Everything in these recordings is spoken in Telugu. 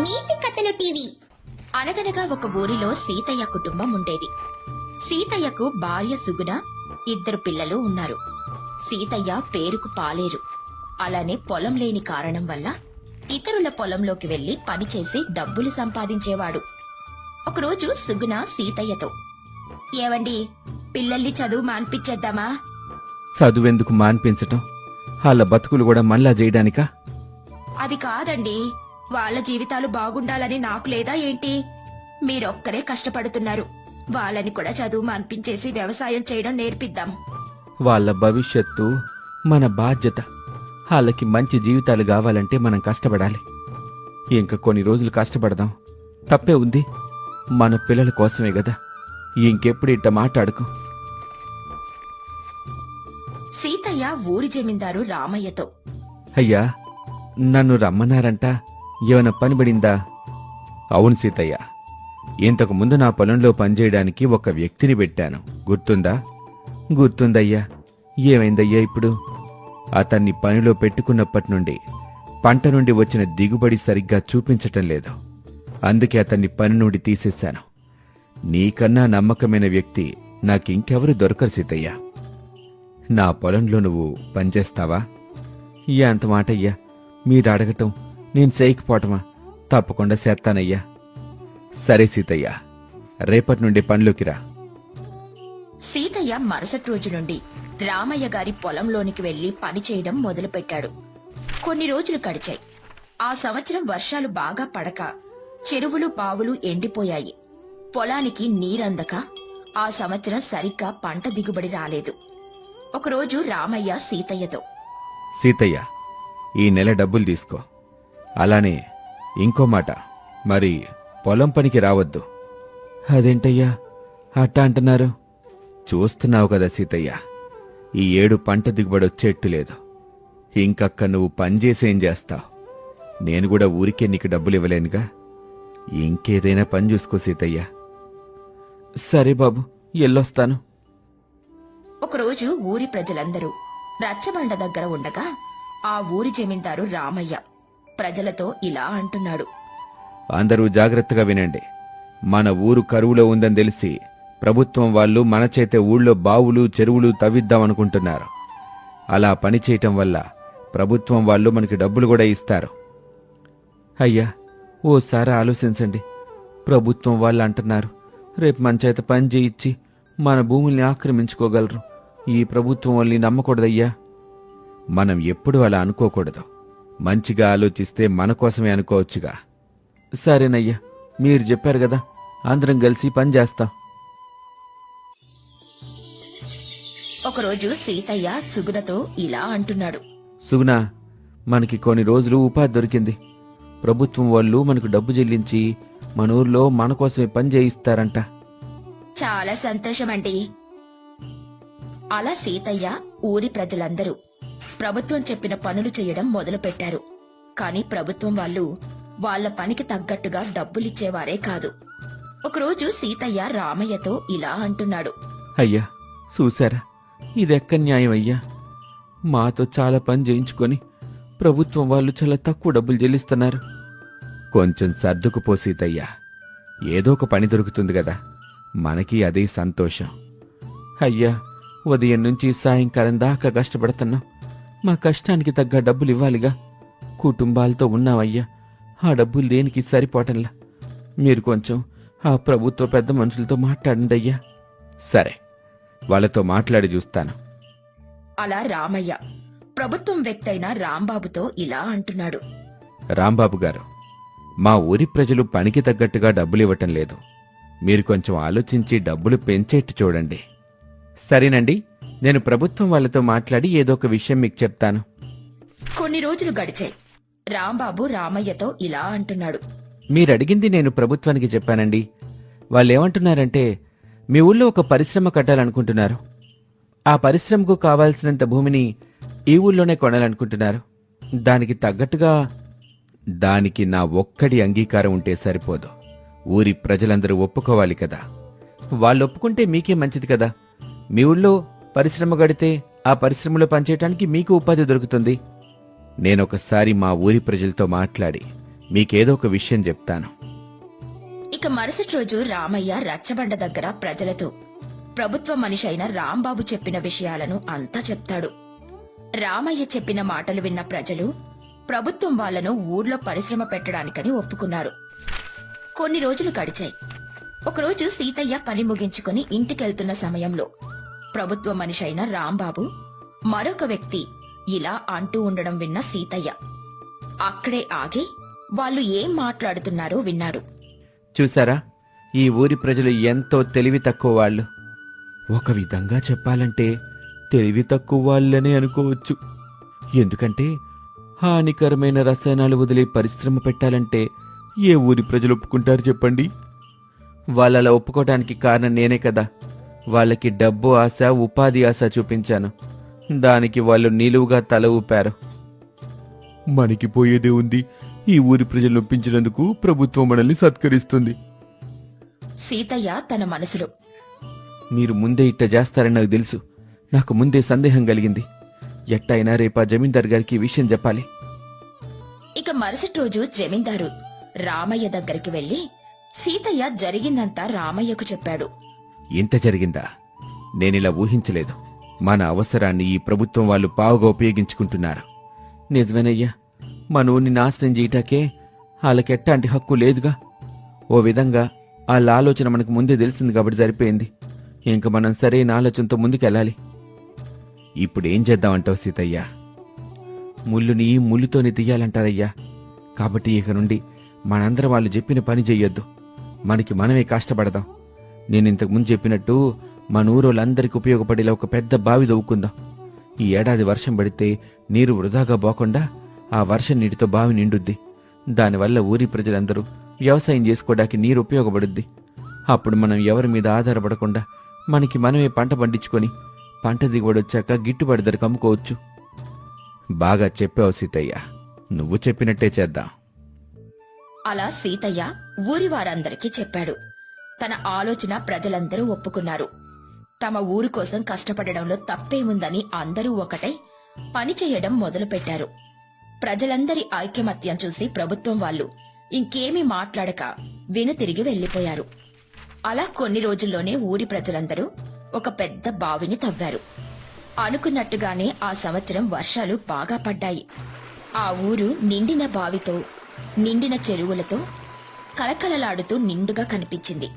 నీతి కథలు టీవీ. అనగనగా ఒక ఊరిలో సీతయ్య కుటుంబం ఉండేది. సీతయ్యకు భార్య సుగుణ ఇద్దరు పిల్లలు ఉన్నారు. సీతయ్య పేరుకు పాలేరు. అలానే పొలం లేని కారణం వల్ల ఇతరుల పొలంలోకి వెళ్ళి పనిచేసి డబ్బులు సంపాదించేవాడు. ఒకరోజు సుగుణ సీతయ్యతో ఏవండి పిల్లల్ని చదువు మాన్పించేద్దామా? చదువెందుకు మాన్పించటం? వాళ్ళ బతుకులు కూడా మళ్ళా చేయడానికా అది కాదండి వాళ్ళ జీవితాలు బాగుండాలని నాకు లేదా ఏంటి? మీరొక్కరే కష్టపడుతున్నారు. వాళ్ళని కూడా చదువు మాన్పించేసి వ్యవసాయం చేయడం నేర్పిద్దాం. వాళ్ళ భవిష్యత్తు మన బాధ్యత. వాళ్ళకి మంచి జీవితాలు కావాలంటే మనం కష్టపడాలి. ఇంకా కొన్ని రోజులు కష్టపడదాం. తప్పే ఉంది. మన పిల్లల కోసమే కదా ఇంకెప్పుడు ఇట్ట మాట్లాడుకో. సీతయ్య ఊరి జమీందారు రామయ్యతో. అయ్యా నన్ను రమ్మన్నారంట. ఏమైనా పని పడిందా? అవును సీతయ్య. ఇంతకు ముందు నా పొలంలో పనిచేయడానికి ఒక వ్యక్తిని పెట్టాను. గుర్తుందా? గుర్తుందయ్యా. ఏమైందయ్యా ఇప్పుడు? అతన్ని పనిలో పెట్టుకున్నప్పటి నుండి పంట నుండి వచ్చిన దిగుబడి సరిగ్గా చూపించటం లేదు. అందుకే అతన్ని పని నుండి తీసేశాను. నీకన్నా నమ్మకమైన వ్యక్తి నాకింకెవరు దొరకరు సీతయ్య. నా పొలంలో నువ్వు పనిచేస్తావా? అంత మాట అయ్యా మీరు అడగటం నేను చేయకపోవటమా? తప్పకుండా చేస్తానయ్యా. సరే సీతయ్య రేపటి నుండి పనిలోకి రా. సీతయ్య మరుసటి రోజు నుండి రామయ్య గారి పొలంలోనికి వెళ్ళి పని చేయడం మొదలుపెట్టాడు. కొన్ని రోజులు గడిచాయి. ఆ సంవత్సరం వర్షాలు బాగా పడక చెరువులు బావులు ఎండిపోయాయి. పొలానికి నీరందక ఆ సంవత్సరం సరిగ్గా పంట దిగుబడి రాలేదు. ఒకరోజు రామయ్య సీతయ్యతో సీతయ్య ఈ నెల డబ్బులు తీసుకో. అలానే ఇంకో మాట. మరి పొలం పనికి రావద్దు. అదేంటయ్యా? అట్టా అంటున్నారు? చూస్తున్నావు కదా సీతయ్య. ఈ ఏడు పంట దిగుబడి వచ్చేట్టు లేదు. ఇంకక్క నువ్వు పనిచేసేం చేస్తావు? నేను కూడా ఊరికే నీకు డబ్బులు ఇవ్వలేనుగా? ఇంకేదైనా పని చూసుకో సీతయ్య. సరే బాబు ఎల్లొస్తాను. ఒకరోజు ఊరి ప్రజలందరూ రచ్చబండ దగ్గర ఉండగా ఆ ఊరి జమీందారు రామయ్య ప్రజలతో ఇలా అంటున్నాడు. అందరూ జాగ్రత్తగా వినండి. మన ఊరు కరువులో ఉందని తెలిసి ప్రభుత్వం వాళ్ళు మన చేతే ఊళ్ళో బావులు చెరువులు తవ్విద్దామనుకుంటున్నారు అలా పని చేయటం వల్ల ప్రభుత్వం వాళ్ళు మనకి డబ్బులు కూడా ఇస్తారు. అయ్యా ఓసారి ఆలోచించండి. ప్రభుత్వం వాళ్ళు అంటున్నారు రేపు మన చేత పని చేయించి మన భూముల్ని ఆక్రమించుకోగలరు. ఈ ప్రభుత్వం వాళ్ళని నమ్మకూడదయ్యా. మనం ఎప్పుడూ అలా అనుకోకూడదు. మంచిగా ఆలోచిస్తే మన కోసమే అనుకోవచ్చుగా. సరేనయ్యా మీరు చెప్పారు కదా అందరం కలిసి పని చేస్తాం. ఒకరోజు సీతయ్య సుగుణతో ఇలా అంటున్నాడు. సుగుణ మనకి కొన్ని రోజులు ఉపాధి దొరికింది. ప్రభుత్వం వాళ్ళు మనకు డబ్బు చెల్లించి మన ఊర్లో మన కోసమే పని చేయిస్తారంట. చాలా సంతోషమండి. అలా సీతయ్య ఊరి ప్రజలందరూ ప్రభుత్వం చెప్పిన పనులు చేయడం మొదలుపెట్టారు. కాని ప్రభుత్వం వాళ్ళు వాళ్ళ పనికి తగ్గట్టుగా డబ్బులిచ్చేవారే కాదు. ఒకరోజు సీతయ్య రామయ్యతో ఇలా అంటున్నాడు. అయ్యా చూసారా ఇదెక్క న్యాయం అయ్యా? మాతో చాలా పని చేయించుకొని ప్రభుత్వం వాళ్ళు చాలా తక్కువ డబ్బులు చెల్లిస్తున్నారు. కొంచెం సర్దుకుపో సీతయ్యా. ఏదో ఒక పని దొరుకుతుంది కదా. మనకి అదే సంతోషం. అయ్యా ఉదయం నుంచి సాయంకాలం దాకా కష్టపడుతున్నాం. మా కష్టానికి తగ్గ డబ్బులు ఇవ్వాలిగా కుటుంబాలతో ఉన్నామయ్యా ఆ డబ్బులు దేనికి సరిపోవటంలా మీరు కొంచెం ఆ ప్రభుత్వ పెద్ద మనుషులతో మాట్లాడండి అయ్యా సరే వాళ్ళతో మాట్లాడి చూస్తాను. అలా రామయ్య ప్రభుత్వం వ్యక్తైన రాంబాబుతో ఇలా అంటున్నాడు. రాంబాబు గారు మా ఊరి ప్రజలు పనికి తగ్గట్టుగా డబ్బులు ఇవ్వటం లేదు. మీరు కొంచెం ఆలోచించి డబ్బులు పెంచేట్టు చూడండి. సరేనండి? నేను ప్రభుత్వం వాళ్ళతో మాట్లాడి ఏదో ఒక విషయం మీకు చెప్తాను. కొన్ని రోజులు గడిచాయి. రాంబాబు రామయ్యతో ఇలా అంటున్నాడు. మీరు అడిగింది నేను ప్రభుత్వానికి చెప్పానండి. వాళ్ళు ఏమంటున్నారంటే మీ ఊళ్ళో ఒక పరిశ్రమ కట్టాలనుకుంటున్నారు. ఆ పరిశ్రమకు కావాల్సినంత భూమిని ఈ ఊళ్ళోనే కొనాలనుకుంటున్నారు. దానికి తగ్గట్టుగా దానికి నా ఒక్కడి అంగీకారం ఉంటే సరిపోదు. ఊరి ప్రజలందరూ ఒప్పుకోవాలి కదా. వాళ్ళు ఒప్పుకుంటే మీకే మంచిది కదా. మీ ఊళ్ళో పరిశ్రమ గడితే ఆ పరిశ్రమలో పనిచేయటానికి మీకు ఉపాధి దొరుకుతుంది. నేనొకసారి మా ఊరి ప్రజలతో మాట్లాడి మీకేదో ఒక విషయం చెప్తాను. ఇక మరుసటి రోజు రామయ్య రచ్చబండ దగ్గర ప్రజలతో ప్రభుత్వ మనిషి అయిన రాంబాబు చెప్పిన విషయాలను అంతా చెప్తాడు. రామయ్య చెప్పిన మాటలు విన్న ప్రజలు ప్రభుత్వం వాళ్ళను ఊర్లో పరిశ్రమ పెట్టడానికని ఒప్పుకున్నారు. కొన్ని రోజులు గడిచాయి. ఒకరోజు సీతయ్య పని ముగించుకుని ఇంటికెళ్తున్న సమయంలో ప్రభుత్వ మనిషి అయిన రాంబాబు మరొక వ్యక్తి ఇలా అంటూ ఉండడం విన్న సీతయ్య. అక్కడే ఆగి వాళ్ళు ఏం మాట్లాడుతున్నారో విన్నాడు చూసారా? ఈ ఊరి ప్రజలు ఎంతో తెలివి తక్కువ వాళ్ళు. ఒక విధంగా చెప్పాలంటే తెలివి తక్కువ వాళ్ళనే అనుకోవచ్చు. ఎందుకంటే హానికరమైన రసాయనాలు వదిలే పరిశ్రమ పెట్టాలంటే ఏ ఊరి ప్రజలు ఒప్పుకుంటారు చెప్పండి? వాళ్ళలా ఒప్పుకోవటానికి కారణం నేనే కదా. వాళ్ళకి డబ్బు ఆశ ఉపాధి ఆశ చూపించాను. దానికి వాళ్ళు నిలువుగా తల ఊపారు. మనకి పోయేదే ఉంది. ఈ ఊరి ప్రజలు ఒప్పించినందుకు ప్రభుత్వం మనల్ని సత్కరిస్తుంది. సీతయ్య తన మనసులో. మీరు ముందే ఇట్ట చేస్తారని నాకు తెలుసు. నాకు ముందే సందేహం కలిగింది. ఎట్టయినా రేపా జమీందార్ గారికి ఈ విషయం చెప్పాలి. ఇక మరుసటి రోజు జమీందారు రామయ్య దగ్గరికి వెళ్ళి సీతయ్య జరిగిందంతా రామయ్యకు చెప్పాడు. ఇంత జరిగిందా? నేనిలా ఊహించలేదు. మన అవసరాన్ని ఈ ప్రభుత్వం వాళ్ళు పావుగా ఉపయోగించుకుంటున్నారు. నిజమేనయ్యా. మన ఊరిని నాశనం చేయటాకే వాళ్ళకెట్టాంటి హక్కు లేదుగా. ఓ విధంగా వాళ్ళ ఆలోచన మనకు ముందే తెలిసింది కాబట్టి సరిపోయింది. ఇంక మనం సరైన ఆలోచనతో ముందుకెళ్ళాలి. ఇప్పుడేం చేద్దామంటావు సీతయ్య? ముళ్ళుని ముళ్ళుతోనే తీయాలంటారయ్యా. కాబట్టి ఇక నుండి మనందరం వాళ్ళు చెప్పిన పని చెయ్యొద్దు. మనకి మనమే కష్టపడదాం. నేను ఇంతకు ముందు చెప్పినట్టు మన ఊరోళ్ళందరికీ ఉపయోగపడేలా ఒక పెద్ద బావి దవ్వుకుందాం ఈ ఏడాది వర్షం పడితే నీరు వృధాగా పోకుండా ఆ వర్షం నీటితో బావి నిండుద్ది. దానివల్ల ఊరి ప్రజలందరూ వ్యవసాయం చేసుకోవడానికి నీరు ఉపయోగపడుద్ది. అప్పుడు మనం ఎవరి మీద ఆధారపడకుండా మనకి మనమే పంట పండించుకొని పంట దిగుబడి వచ్చాక గిట్టుబాటు ధరకు అమ్ముకోవచ్చు. బాగా చెప్పావు సీతయ్య. నువ్వు చెప్పినట్టే చేద్దాం. అలా సీతయ్య ఊరి వారందరికీ చెప్పాడు. తన ఆలోచన ప్రజలందరూ ఒప్పుకున్నారు. తమ ఊరు కోసం కష్టపడడంలో తప్పేముందని అందరూ ఒకటై పని చేయడం మొదలుపెట్టారు. ప్రజలందరి ఐకమత్యం చూసి ప్రభుత్వం వాళ్ళు ఇంకేమీ మాట్లాడక వెనుతిరిగి వెళ్ళిపోయారు అలా కొన్ని రోజుల్లోనే ఊరి ప్రజలందరూ ఒక పెద్ద బావిని తవ్వారు. అనుకున్నట్టుగానే ఆ సంవత్సరం వర్షాలు బాగా పడ్డాయి. ఆ ఊరు నిండిన బావితో నిండిన చెరువులతో కలకలలాడుతూ నిండుగా కనిపించింది.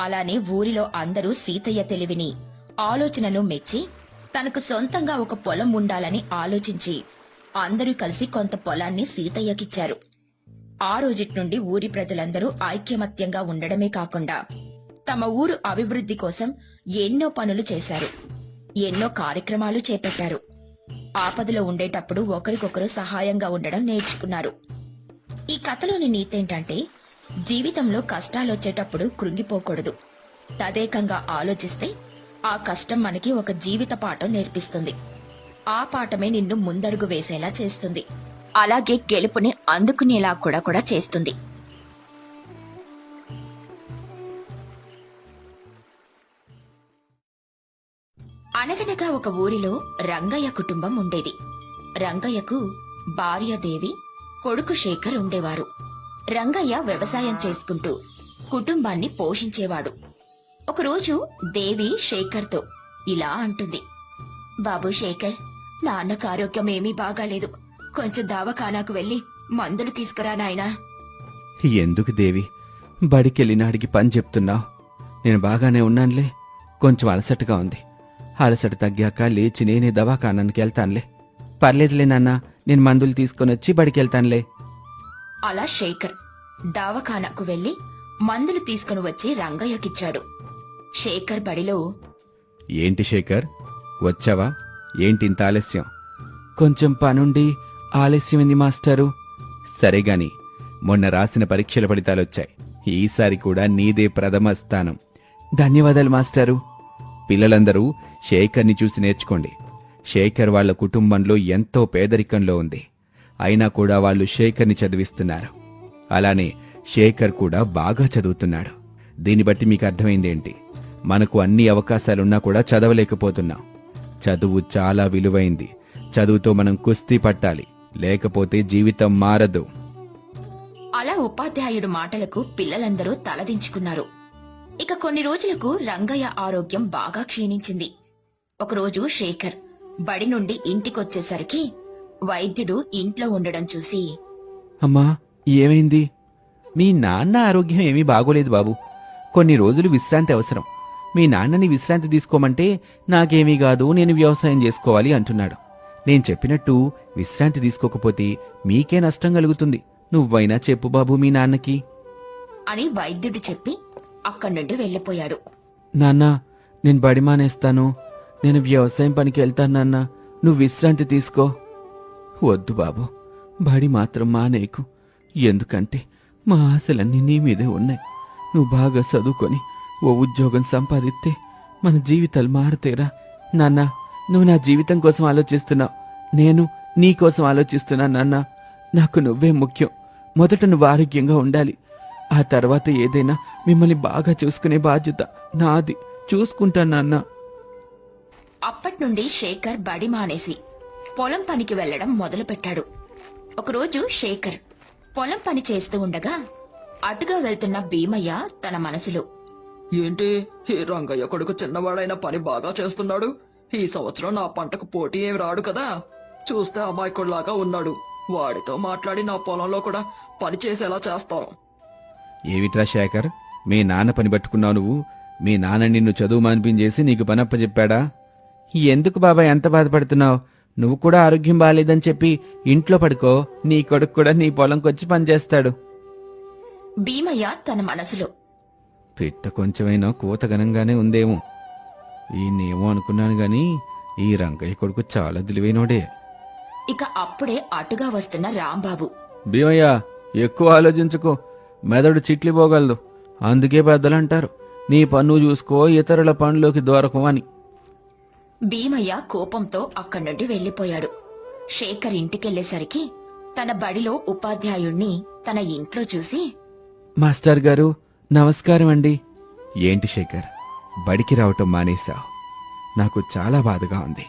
అలానే ఊరిలో అందరూ సీతయ్య తెలివిని ఆలోచనను మెచ్చి తనకు సొంతంగా ఒక పొలం ఉండాలని ఆలోచించి అందరూ కలిసి కొంత పొలాన్ని సీతయ్యకిచ్చారు. ఆ రోజుటి నుండి ఊరి ప్రజలందరూ ఐక్యమత్యంగా ఉండడమే కాకుండా తమ ఊరు అభివృద్ధి కోసం ఎన్నో పనులు చేశారు ఎన్నో కార్యక్రమాలు చేపట్టారు. ఆపదలో ఉండేటప్పుడు ఒకరికొకరు సహాయంగా ఉండడం నేర్చుకున్నారు. ఈ కథలోని నీతేంటంటే జీవితంలో కష్టాలొచ్చేటప్పుడు కృంగిపోకూడదు. తదేకంగా ఆలోచిస్తే ఆ కష్టం మనకి ఒక జీవిత పాఠం నేర్పిస్తుంది. ఆ పాఠమే నిన్ను ముందడుగు వేసేలా చేస్తుంది. అలాగే గెలుపుని అందుకునేలా కూడా కూడా చేస్తుంది. అనగనగా ఒక ఊరిలో రంగయ్య కుటుంబం ఉండేది. రంగయ్యకు భార్య దేవి కొడుకు శేఖర్ ఉండేవారు. రంగయ్య వ్యవసాయం చేసుకుంటూ కుటుంబాన్ని పోషించేవాడు. ఒకరోజు దేవి శేఖర్తో ఇలా అంటుంది. బాబు శేఖర్ నాన్నకు ఆరోగ్యం ఏమీ బాగాలేదు. కొంచెం దవాఖానాకు వెళ్ళి మందులు తీసుకురా నాయనా. ఎందుకు దేవి? బడికెళ్ళినాడికి పని చెప్తున్నావు నేను బాగానే ఉన్నానులే. కొంచెం అలసటగా ఉంది. అలసట తగ్గాక లేచి నేనే దవాఖానానికి వెళ్తానులే. పర్లేదులే నాన్న నేను మందులు తీసుకొని వచ్చి బడికెళ్తానులే. అలా శేఖర్ దవాఖానాకు వెళ్ళి మందులు తీసుకుని వచ్చి రంగయ్యకిచ్చాడు. శేఖర్ బడిలో ఏంటి శేఖర్? వచ్చావా? ఏంటి ఇంత ఆలస్యం? కొంచెం పనుండి ఆలస్యమైంది మాస్టారు. సరే గాని మొన్న రాసిన పరీక్షల ఫలితాలొచ్చాయి. ఈసారి కూడా నీదే ప్రథమ స్థానం. ధన్యవాదాలు మాస్టారు. పిల్లలందరూ శేఖర్ని చూసి నేర్చుకోండి. శేఖర్ వాళ్ళ కుటుంబంలో ఎంతో పేదరికంలో ఉంది. అయినా కూడా వాళ్ళు శేఖర్ని చదివిస్తున్నారు. అలానే శేఖర్ కూడా బాగా చదువుతున్నాడు. దీన్ని బట్టి మీకు అర్థమైందేంటి మనకు అన్ని అవకాశాలున్నా కూడా చదవలేకపోతున్నాం. చదువు చాలా విలువైంది. చదువుతో మనం కుస్తీ పట్టాలి. లేకపోతే జీవితం మారదు. అలా ఉపాధ్యాయుడు మాటలకు పిల్లలందరూ తలదించుకున్నారు. ఇక కొన్ని రోజులకు రంగయ్య ఆరోగ్యం బాగా క్షీణించింది. ఒకరోజు శేఖర్ బడి నుండి ఇంటికొచ్చేసరికి వైద్యుడు ఇంట్లో ఉండడం చూసి అమ్మా ఏమైంది? మీ నాన్న ఆరోగ్యం ఏమీ బాగోలేదు బాబు. కొన్ని రోజులు విశ్రాంతి అవసరం. మీ నాన్నని విశ్రాంతి తీసుకోమంటే నాకేమీ కాదు నేను వ్యవసాయం చేసుకోవాలి అంటున్నాడు. నేను చెప్పినట్టు విశ్రాంతి తీసుకోకపోతే మీకే నష్టం కలుగుతుంది. నువ్వైనా చెప్పు బాబు మీ నాన్నకి. అని వైద్యుడు చెప్పి అక్కడి నుండి వెళ్ళిపోయాడు నాన్న నేను బడి మానేస్తాను. నేను వ్యవసాయం పనికి వెళ్తాను నాన్న. నువ్వు విశ్రాంతి తీసుకో. వద్దు బాబు. బడి మాత్రం మానేకు. ఎందుకంటే మా ఆశలన్నీ నీ మీదే ఉన్నాయి. నువ్వు బాగా చదువుకొని ఓ ఉద్యోగం సంపాదిస్తే మన జీవితాలు మారుతేరా. నాన్న నువ్వు నా జీవితం కోసం ఆలోచిస్తున్నావు. నేను నీ కోసం ఆలోచిస్తున్నా నాన్న. నాకు నువ్వే ముఖ్యం. మొదట నువ్వు ఆరోగ్యంగా ఉండాలి. ఆ తర్వాత ఏదైనా మిమ్మల్ని బాగా చూసుకునే బాధ్యత నాది. చూసుకుంటా నాన్న. అప్పట్నుండి శేఖర్ బడి మానేసి పొలం పనికి వెళ్ళడం మొదలుపెట్టాడు. ఒకరోజు శేఖర్ పొలం పని చేస్తూ ఉండగా అటుగా వెళ్తున్న భీమయ్య తన మనసులో ఏంటి? ఈ రంగయ్య కొడుకు చిన్నవాడైన పని బాగా చేస్తున్నాడు? ఈ సంవత్సరం నా పంటకు పోటీ ఏమి రాడు కదా? చూస్తే అమాయకుడిలాగా ఉన్నాడు. వాడితో మాట్లాడి నా పొలంలో కూడా పని చేసేలా చేస్తాను. ఏమిట్రా శేఖర్? మీ నాన్న పని పట్టుకున్నావు నువ్వు? మీ నాన్న నిన్ను చదువు మానిపించేసి నీకు పనప్ప చెప్పాడా ఎందుకు బాబాయ్ ఎంత బాధపడుతున్నావు? నువ్వు కూడా ఆరోగ్యం బాగాలేదని చెప్పి ఇంట్లో పడుకో. నీ కొడుకు కూడా నీ పొలంకొచ్చి పనిచేస్తాడు. భీమయ్య తన మనసులో. పిట్ట కొంచెమైనా కూత ఘనంగానే ఉందేమో. ఈయనేమో అనుకున్నాను గాని ఈ రంగయ్య కొడుకు చాలా తెలివైనోడే. ఇక అప్పుడే అటుగా వస్తున్న రాంబాబు. భీమయ్య ఎక్కువ ఆలోచించుకో. మెదడు చిట్లి పోగలదు అందుకే పెద్దలంటారు. నీ పన్ను చూసుకో ఇతరుల పనులోకి దొరకం అని. భీమయ్య కోపంతో అక్కడి నుండి వెళ్ళిపోయాడు శేఖర్ ఇంటికెళ్ళేసరికి తన బడిలో ఉపాధ్యాయుణ్ణి తన ఇంట్లో చూసి మాస్టర్ గారు నమస్కారం అండి. ఏంటి శేఖర్ బడికి రావటం మానేశావు. నాకు చాలా బాధగా ఉంది.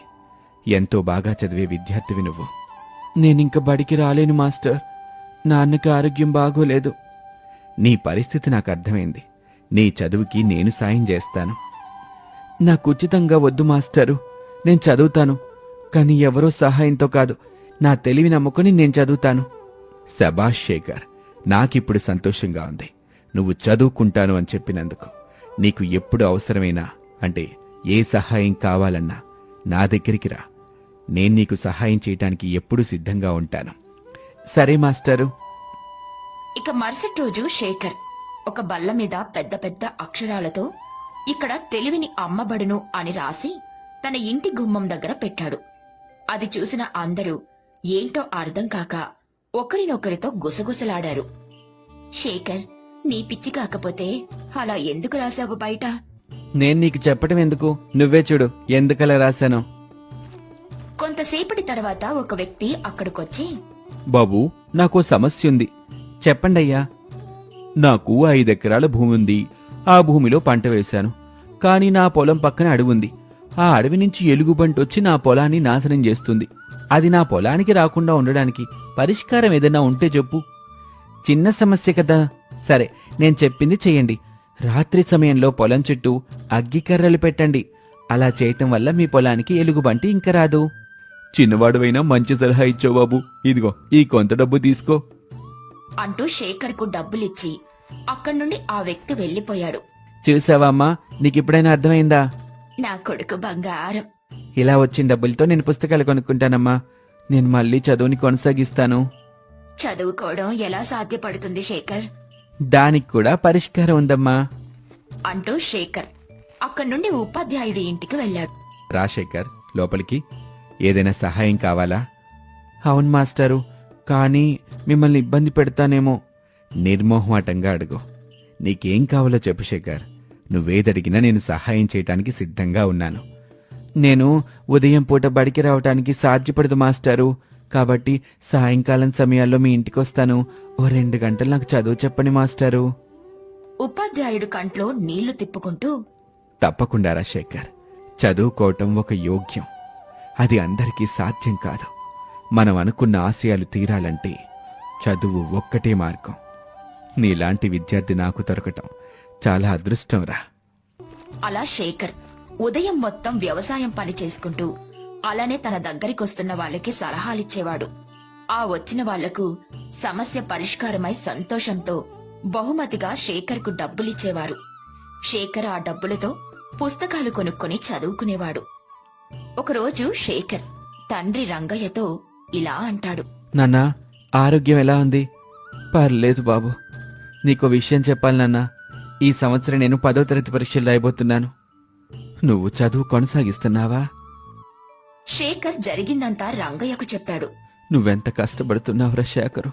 ఎంతో బాగా చదివే విద్యార్థివి నువ్వు. నేనింక బడికి రాలేను మాస్టర్. నాన్నకి ఆరోగ్యం బాగోలేదు. నీ పరిస్థితి నాకు అర్థమైంది. నీ చదువుకి నేను సాయం చేస్తాను. నాకు ఉచితంగా వద్దు మాస్టరు. నేను చదువుతాను. కానీ ఎవరో సహాయంతో కాదు. నా తెలివి నమ్ముకుని నేను చదువుతాను. శబాష్ శేఖర్ నాకిప్పుడు సంతోషంగా ఉంది. నువ్వు చదువుకుంటాను అని చెప్పినందుకు. నీకు ఎప్పుడు అవసరమైనా? అంటే ఏ సహాయం కావాలన్నా నా దగ్గరికి రా. నేను నీకు సహాయం చేయటానికి ఎప్పుడూ సిద్ధంగా ఉంటాను. సరే మాస్టరు. ఇక మరుసటి రోజు శేఖర్ ఒక బల్ల మీద పెద్ద పెద్ద అక్షరాలతో ఇక్కడ తెలివిని అమ్మబడును అని రాసి తన ఇంటి గుమ్మం దగ్గర పెట్టాడు. అది చూసిన అందరూ ఏంటో అర్థం కాక ఒకరినొకరితో గుసగుసలాడారు. శేఖర్ నీ పిచ్చి కాకపోతే అలా ఎందుకు రాశావు బయట? నేను నీకు చెప్పడం ఎందుకు? నువ్వే చూడు ఎందుకలా రాశాను. కొంతసేపటి తర్వాత ఒక వ్యక్తి అక్కడికొచ్చి బాబు నాకు సమస్య ఉంది. చెప్పండి అయ్యా నాకు ఐదెకరాల భూమి ఉంది ఆ భూమిలో పంట వేశాను. కానీ నా పొలం పక్కన అడవుంది ఆ అడవి నుంచి ఎలుగుబంటొచ్చి నా పొలాన్ని నాశనం చేస్తుంది. అది నా పొలానికి రాకుండా ఉండడానికి పరిష్కారం ఏదైనా ఉంటే చెప్పు. చిన్న సమస్య కదా. సరే నేను చెప్పింది చెయ్యండి రాత్రి సమయంలో పొలం చుట్టూ అగ్గికర్రలు పెట్టండి. అలా చేయటం వల్ల మీ పొలానికి ఎలుగుబంటి ఇంకా రాదు. చిన్నవాడువైనా మంచి సలహా ఇచ్చావు బాబు. ఇదిగో ఈ కొంత డబ్బు తీసుకో. అంటూ శేఖర్కు డబ్బులిచ్చి అక్కడి నుండి ఆ వ్యక్తి వెళ్ళిపోయాడు చూసావా అమ్మా నీకిప్పుడైనా అర్థమైందా? నా కొడుకు బంగారం. ఇలా వచ్చిన డబ్బులతో నేను పుస్తకాలు కొనుక్కుంటానమ్మా. నేను మళ్ళీ చదువుని కొనసాగిస్తాను. చదువుకోవడం ఎలా సాధ్యపడుతుంది శేఖర్? దానికి కూడా పరిష్కారం ఉందమ్మా. అంటూ శేఖర్ అక్కడి నుండి ఉపాధ్యాయుడి ఇంటికి వెళ్ళాడు. రాజశేఖర్ లోపలికి. ఏదైనా సహాయం కావాలా? అవును మాస్టరు కానీ మిమ్మల్ని ఇబ్బంది పెడతానేమో. నిర్మోహమాటంగా అడుగు. నీకేం కావాలో చెప్పు శేఖర్. నువ్వేదడిగినా నేను సహాయం చేయటానికి సిద్ధంగా ఉన్నాను. నేను ఉదయం పూట బడికి రావటానికి సాధ్యపడదు మాస్టరు. కాబట్టి సాయంకాలం సమయాల్లో మీ ఇంటికి వస్తాను ఓ రెండు గంటలు నాకు చదువు చెప్పండి మాస్టరు. ఉపాధ్యాయుడు కంట్లో నీళ్ళు తిప్పుకుంటూ తప్పకుండా రా శేఖర్. చదువుకోవటం ఒక యోగ్యం. అది అందరికీ సాధ్యం కాదు. మనం అనుకున్న ఆశయాలు తీరాలంటే చదువు ఒక్కటే మార్గం. నీలాంటి విద్యార్థి నాకు దొరకటం చాలా అదృష్టంరా అలా శేఖర్ ఉదయం మొత్తం వ్యవసాయం పని చేసుకుంటూ అలానే తన దగ్గరికొస్తున్న వాళ్ళకి సలహాలిచ్చేవాడు. ఆ వచ్చిన వాళ్ళకు సమస్య పరిష్కారమై సంతోషంతో బహుమతిగా శేఖర్కు డబ్బులిచ్చేవారు. శేఖర్ ఆ డబ్బులతో పుస్తకాలు కొనుక్కొని చదువుకునేవాడు. ఒకరోజు శేఖర్ తండ్రి రంగయ్యతో ఇలా అంటాడు. నాన్నా ఆరోగ్యం ఎలా ఉంది? పర్లేదు బాబు. నీకో విషయం చెప్పాలి నాన్నా. ఈ సంవత్సరం నేను పదో తరగతి పరీక్షలు రాయబోతున్నాను. నువ్వు చదువు కొనసాగిస్తున్నావా? శేఖర్ జరిగిందంతా రంగయ్యకు చెప్పాడు. నువ్వెంత కష్టపడుతున్నావురా శేఖరు?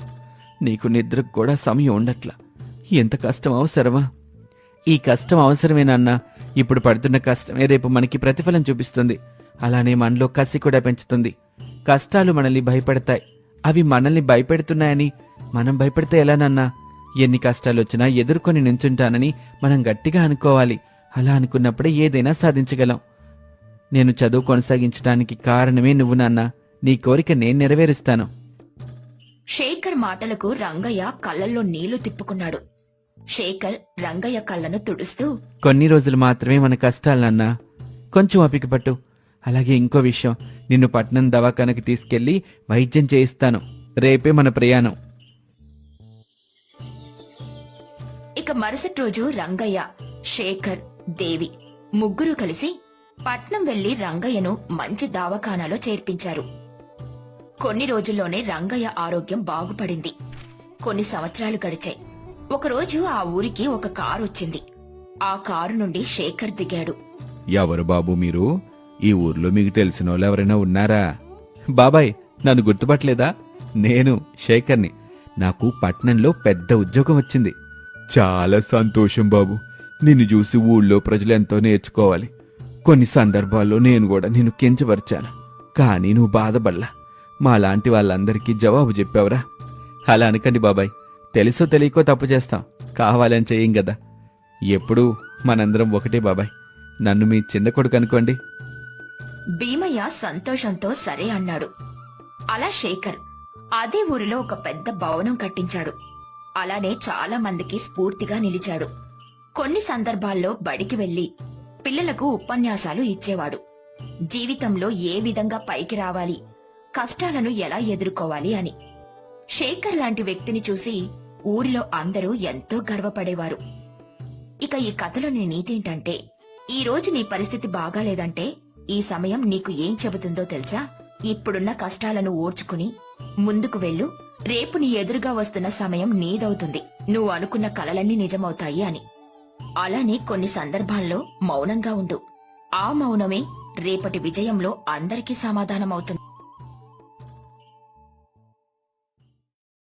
నీకు నిద్రకు కూడా సమయం ఉండట్లా. ఎంత కష్టం అవసరమా? ఈ కష్టం అవసరమేనన్నా ఇప్పుడు పడుతున్న కష్టమే రేపు మనకి ప్రతిఫలం చూపిస్తుంది. అలానే మనలో కసి కూడా పెంచుతుంది. కష్టాలు మనల్ని భయపెడతాయి. అవి మనల్ని భయపెడుతున్నాయని మనం భయపెడితే ఎలానన్నా ఎన్ని కష్టాలు వచ్చినా ఎదుర్కొని నించుంటానని మనం గట్టిగా అనుకోవాలి. అలా అనుకున్నప్పుడే ఏదైనా సాధించగలం. నేను చదువు కొనసాగించడానికి కారణమే నువ్వు నాన్న. నీ కోరిక నేను నెరవేరుస్తాను. శేఖర్ మాటలకు రంగయ్య కళ్ళల్లో నీళ్ళు తిప్పుకున్నాడు. శేఖర్ రంగయ్య కళ్ళను తుడుస్తూ కొన్ని రోజులు మాత్రమే మన కష్టాలన్నా కొంచెం ఓపిక పట్టు. అలాగే ఇంకో విషయం. నిన్ను పట్నం దవాఖానకి తీసుకెళ్ళి వైద్యం చేయిస్తాను. రేపే మన ప్రయాణం. ఇక మరుసటి రోజు రంగయ్య శేఖర్ దేవి ముగ్గురు కలిసి పట్నం వెళ్ళి రంగయ్యను మంచి దావఖానాలో చేర్పించారు. కొన్ని రోజుల్లోనే రంగయ్య ఆరోగ్యం బాగుపడింది. కొన్ని సంవత్సరాలు గడిచాయి. ఒకరోజు ఆ ఊరికి ఒక కారు వచ్చింది. ఆ కారు నుండి శేఖర్ దిగాడు. ఎవరు బాబు మీరు? ఈ ఊర్లో మీకు తెలిసిన వాళ్ళు ఎవరైనా ఉన్నారా? బాబాయ్ నన్ను గుర్తుపట్టలేదా? నేను శేఖర్ని. నాకు పట్నంలో పెద్ద ఉద్యోగం వచ్చింది. చాలా సంతోషం బాబు. నిన్ను చూసి ఊళ్ళో ప్రజలు ఎంతో నేర్చుకోవాలి. కొన్ని సందర్భాల్లో నేను కూడా నిన్ను కించపరిచాను. కానీ నువ్వు బాధపడలా. మాలాంటి వాళ్ళందరికీ జవాబు చెప్పావురా. అలా అనకండి బాబాయ్. తెలుసో తెలియకో తప్పు చేస్తాం. కావాలని చెయ్యం కదా ఎప్పుడూ మనందరం ఒకటే బాబాయ్. నన్ను మీ చిన్న కొడుకు అనుకోండి. భీమయ్య సంతోషంతో సరే అన్నాడు. అలా శేఖర్ అదే ఊరిలో ఒక పెద్ద భవనం కట్టించాడు. అలానే చాలా మందికి స్ఫూర్తిగా నిలిచాడు. కొన్ని సందర్భాల్లో బడికి వెళ్ళి పిల్లలకు ఉపన్యాసాలు ఇచ్చేవాడు. జీవితంలో ఏ విధంగా పైకి రావాలి కష్టాలను ఎలా ఎదుర్కోవాలి అని. శేఖర్ లాంటి వ్యక్తిని చూసి ఊరిలో అందరూ ఎంతో గర్వపడేవారు. ఇక ఈ కథలోని నీతేంటంటే ఈ రోజు నీ పరిస్థితి బాగాలేదంటే ఈ సమయం నీకు ఏం చెబుతుందో తెలుసా? ఇప్పుడున్న కష్టాలను ఓర్చుకుని ముందుకు వెళ్ళు రేపు నీ ఎదురుగా వస్తున్న సమయం నీదవుతుంది. నువ్వు అనుకున్న కలలన్నీ నిజమవుతాయి అని. అలానే కొన్ని సందర్భాల్లో మౌనంగా ఉండు. ఆ మౌనమే రేపటి విజయంలో అందరికీ సమాధానమవుతుంది.